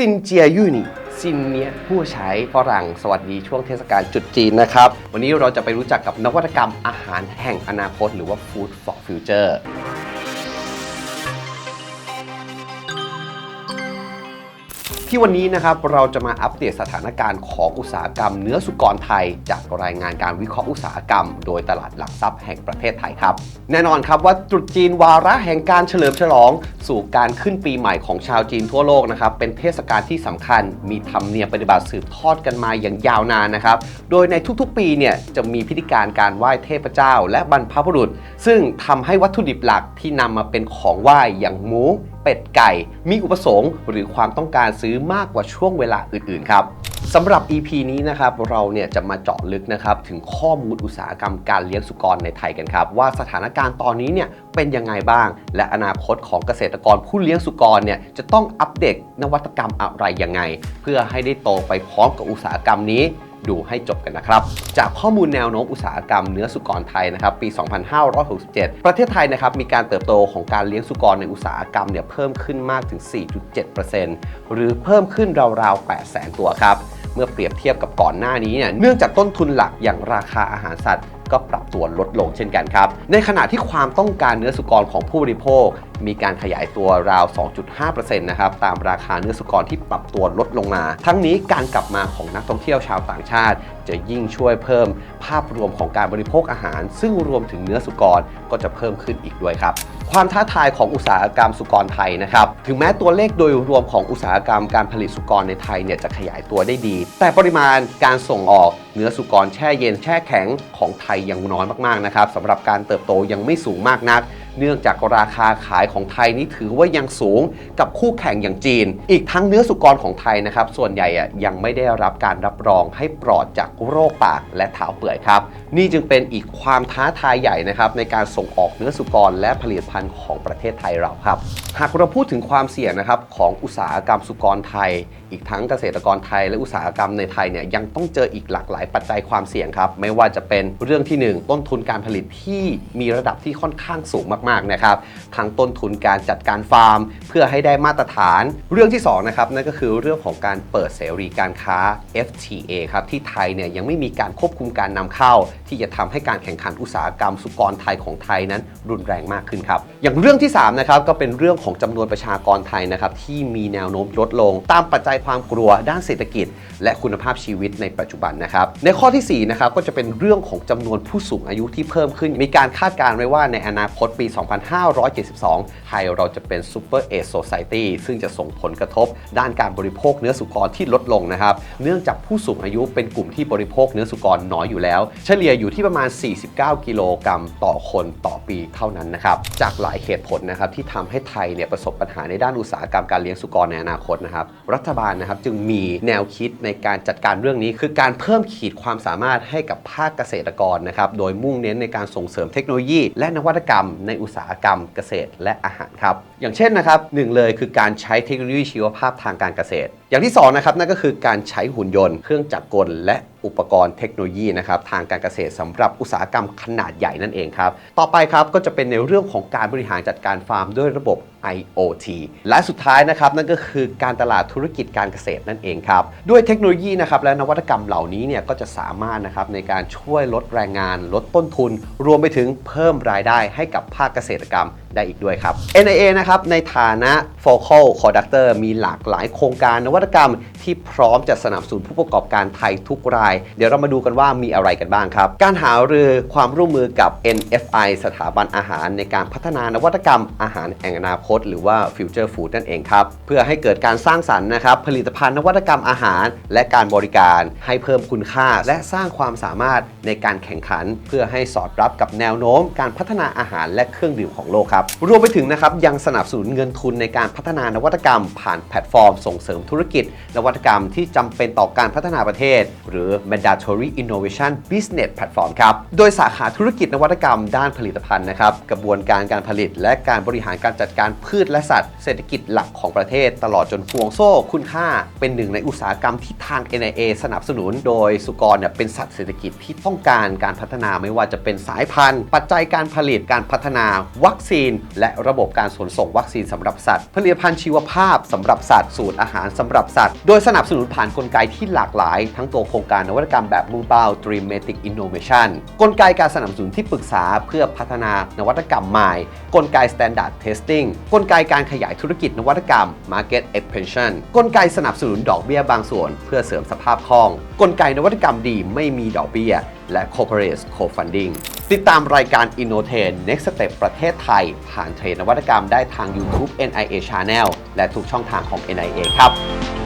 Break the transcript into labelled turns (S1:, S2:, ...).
S1: ซินเจียยูนีซินเนียผู้ใช้ฝรั่งสวัสดีช่วงเทศกาลจุดจีนนะครับ วันนี้เราจะไปรู้จักกับนวัตกรรมอาหารแห่งอนาคต หรือว่า Food for Future ที่วันนี้นะครับเราจะมาอัปเดตสถานการณ์ของอุตสาหกรรมเนื้อสุกรไทย จากรายงานการวิเคราะห์อุตสาหกรรม โดยตลาดหลักทรัพย์แห่งประเทศไทยครับ แน่นอนครับว่าตรุษจีนวาระแห่งการเฉลิมฉลอง สู่การขึ้นปีใหม่ของชาวจีนทั่วโลกนะครับเป็นเทศกาลที่สำคัญ มีธรรมเนียมปฏิบัติสืบทอดกันมาอย่างยาวนานนะครับโดยในทุกๆ ปีเนี่ยจะมีพิธีการการไหว้เทพเจ้า และบรรพบุรุษ ซึ่งทำให้วัตถุดิบหลักที่นำมาเป็นของไหว้อย่างหมูเป็ดไก่ มีอุปสงค์หรือความต้องการซื้อมากกว่าช่วงเวลาอื่น ๆ ครับสำหรับ EP นี้นะครับเราเนี่ยจะมาเจาะลึกนะครับถึงข้อมูลอุตสาหกรรมการเลี้ยงสุกรในไทยกันครับ ว่าสถานการณ์ตอนนี้เนี่ยเป็นยังไงบ้าง และอนาคตของเกษตรกรผู้เลี้ยงสุกรเนี่ยจะต้องอัปเดตนวัตกรรมอะไรยังไง เพื่อให้ได้โตไปพร้อมกับอุตสาหกรรมนี้ ดูให้จบกันนะครับ จากข้อมูลแนวโน้มอุตสาหกรรมเนื้อสุกรไทยนะครับปี 2567 ประเทศไทยนะครับมีการเติบโตของการเลี้ยงสุกรในอุตสาหกรรมเนี่ยเพิ่มขึ้นมากถึง 4.7%หรือเพิ่มขึ้นราวๆ 800,000 ตัวครับเมื่อเปรียบเทียบกับก่อนหน้านี้เนี่ยเนื่องจากต้นทุนหลักอย่างราคาอาหารสัตว์ ก็ปรับตัวลดลงเช่นกันครับ ในขณะที่ความต้องการเนื้อสุกรของผู้บริโภค มีการขยายตัวราว 2.5%นะครับตามราคาเนื้อสุกรที่ปรับตัวลดลงมา ทั้งนี้การกลับมาของนักท่องเที่ยวชาวต่างชาติ จะยิ่งช่วยเพิ่มภาพรวมของการบริโภคอาหาร ซึ่งรวมถึงเนื้อสุกรก็จะเพิ่มขึ้นอีกด้วยครับความท้าทายของอุตสาหกรรมสุกรไทยนะครับ ถึงแม้ตัวเลขโดยรวมของอุตสาหกรรมการผลิตสุกรในไทยเนี่ยจะขยายตัวได้ดี แต่ปริมาณการส่งออกเนื้อสุกรแช่เย็นแช่แข็งของไทยยังน้อยมากๆนะครับสำหรับการเติบโตยังไม่สูงมากนัก เนื่องจากราคาขายของไทยนี้ถือว่ายังสูงกับคู่แข่งอย่างจีน อีกทั้งเนื้อสุกรของไทยนะครับ ส่วนใหญ่อะยังไม่ได้รับการรับรองให้ปลอดจากโรคปากและเท้าเปื่อยครับ นี่จึงเป็นอีกความท้าทายใหญ่นะครับในการส่งออกเนื้อสุกรและผลิตภัณฑ์ของประเทศไทยเราครับ หากเราพูดถึงความเสี่ยงนะครับของอุตสาหกรรมสุกรไทย อีกทั้งเกษตรกรไทยและอุตสาหกรรมในไทยเนี่ยยังต้องเจออีกหลากหลายปัจจัยความเสี่ยงครับ ไม่ว่าจะเป็นเรื่องที่ 1 ต้นทุนการผลิตที่มีระดับที่ค่อนข้างสูงมากๆนะครับทั้งต้นทุนการจัดการฟาร์ม เพื่อให้ได้มาตรฐาน เรื่องที่2นะครับนั่นก็คือเรื่องของการเปิดเสรีการค้า FTA ครับที่ไทยเนี่ยยังไม่มีการควบคุมการนำเข้า ที่จะทำให้การแข่งขันอุตสาหกรรมสุกรไทยของไทยนั้นรุนแรงมากขึ้นครับอย่างเรื่องที่3นะครับก็เป็นเรื่องของจำนวนประชากรไทยนะครับที่มีแนวโน้มลดลง ตามปัจจัยความกลัวด้านเศรษฐกิจ และคุณภาพชีวิตในปัจจุบันนะครับในข้อที่4นะครับก็จะเป็นเรื่องของจำนวนผู้สูงอายุที่เพิ่มขึ้น มีการคาดการณ์ไว้ว่าในอนาคตปี2572 ไทยเราจะเป็น Super Age Society ซึ่งจะส่งผลกระทบด้านการบริโภคเนื้อสุกรที่ลดลงนะครับ เนื่องจากผู้สูงอายุเป็นกลุ่มที่บริโภคเนื้อสุกรน้อยอยู่แล้ว เฉลี่ยอยู่ที่ประมาณ 49 กิโลกรัมต่อคนต่อปีเท่านั้นนะครับ จากหลายเหตุผลนะครับที่ทำให้ไทยเนี่ยประสบปัญหาในด้านอุตสาหกรรมการเลี้ยงสุกรในอนาคตนะครับ รัฐบาลนะครับจึงมีแนวคิดในการจัดการเรื่องนี้ คือการเพิ่มขีดความสามารถให้กับภาคเกษตรกรนะครับ โดยมุ่งเน้นในการส่งเสริมเทคโนโลยี และนวัตกรรมในอุตสาหกรรมเกษตรและอาหารครับ อย่างเช่นนะครับหนึ่งเลยคือการใช้เทคโนโลยีชีวภาพทางการเกษตร อย่างที่สองนะครับนั่นก็คือการใช้หุ่นยนต์ เครื่องจักรกล และอุปกรณ์เทคโนโลยีนะครับทางการเกษตรสำหรับอุตสาหกรรมขนาดใหญ่นั่นเองครับต่อไปครับก็จะเป็นในเรื่องของการบริหารจัดการฟาร์มด้วยระบบ IoT และสุดท้ายนะครับนั่นก็คือการตลาดธุรกิจการเกษตรนั่นเองครับด้วยเทคโนโลยีนะครับและนวัตกรรมเหล่านี้เนี่ยก็จะสามารถนะครับในการช่วยลดแรงงาน ลดต้นทุน รวมไปถึงเพิ่มรายได้ให้กับภาคเกษตรกรรม ได้อีกด้วยครับ NIA นะครับในฐานะ Focal Conductor มีหลากหลายโครงการนวัตกรรมที่พร้อมจะสนับสนุนผู้ประกอบการไทยทุกราย เดี๋ยวเรามาดูกันว่ามีอะไรกันบ้างครับ การหารือความร่วมมือกับ NFI สถาบันอาหารในการพัฒนานวัตกรรมอาหารแห่งอนาคต หรือว่า Future Food นั่นเองครับ เพื่อให้เกิดการสร้างสรรค์นะครับผลิตภัณฑ์นวัตกรรมอาหาร และการบริการให้เพิ่มคุณค่า และสร้างความสามารถในการแข่งขัน เพื่อให้สอดรับกับแนวโน้ม การพัฒนาอาหารและเครื่องดื่มของโลกครับรวมไปถึงนะครับยังสนับสนุนเงินทุนในการพัฒนานวัตกรรม ผ่านแพลตฟอร์มส่งเสริมธุรกิจ นวัตกรรมที่จำเป็นต่อการพัฒนาประเทศ หรือ mandatory innovation business platform ครับ โดยสาขาธุรกิจนวัตกรรมด้านผลิตภัณฑ์นะครับกระบวนการการผลิต และการบริหารการจัดการพืชและสัตว์ เศรษฐกิจหลักของประเทศ ตลอดจนห่วงโซ่คุณค่า เป็นหนึ่งในอุตสาหกรรมที่ทาง NIA สนับสนุน โดยสุกรเนี่ยเป็นสัตว์เศรษฐกิจที่ต้องการการพัฒนาไม่ว่าจะเป็นสายพันธุ์ ปัจจัยการผลิตการพัฒนาวัคซีนน และระบบการขนส่งวัคซีนสำหรับสัตว์ ผลิตภัณฑ์ชีวภาพสำหรับสัตว์สูตรอาหารสำหรับสัตว์ โดยสนับสนุนผ่านกลไกที่หลากหลาย ทั้งตัวโครงการนวัตกรรมแบบ Mobile Dreamatic Innovation กลไกการสนับสนุนที่ปรึกษาเพื่อพัฒนานวัตกรรมใหม่ กลไก Standard Testing กลไกการขยายธุรกิจนวัตกรรม Market Expansion กลไกสนับสนุนดอกเบี้ยบางส่วน เพื่อเสริมสภาพคล่อง กลไกนวัตกรรมดีไม่มีดอกเบี้ย และ Corporate Co-Funding ติดตามรายการ Innotrain Next Step ประเทศไทย ผ่านเทรนนวัตกรรมได้ทาง YouTube NIA Channel และทุกช่องทางของ NIA ครับ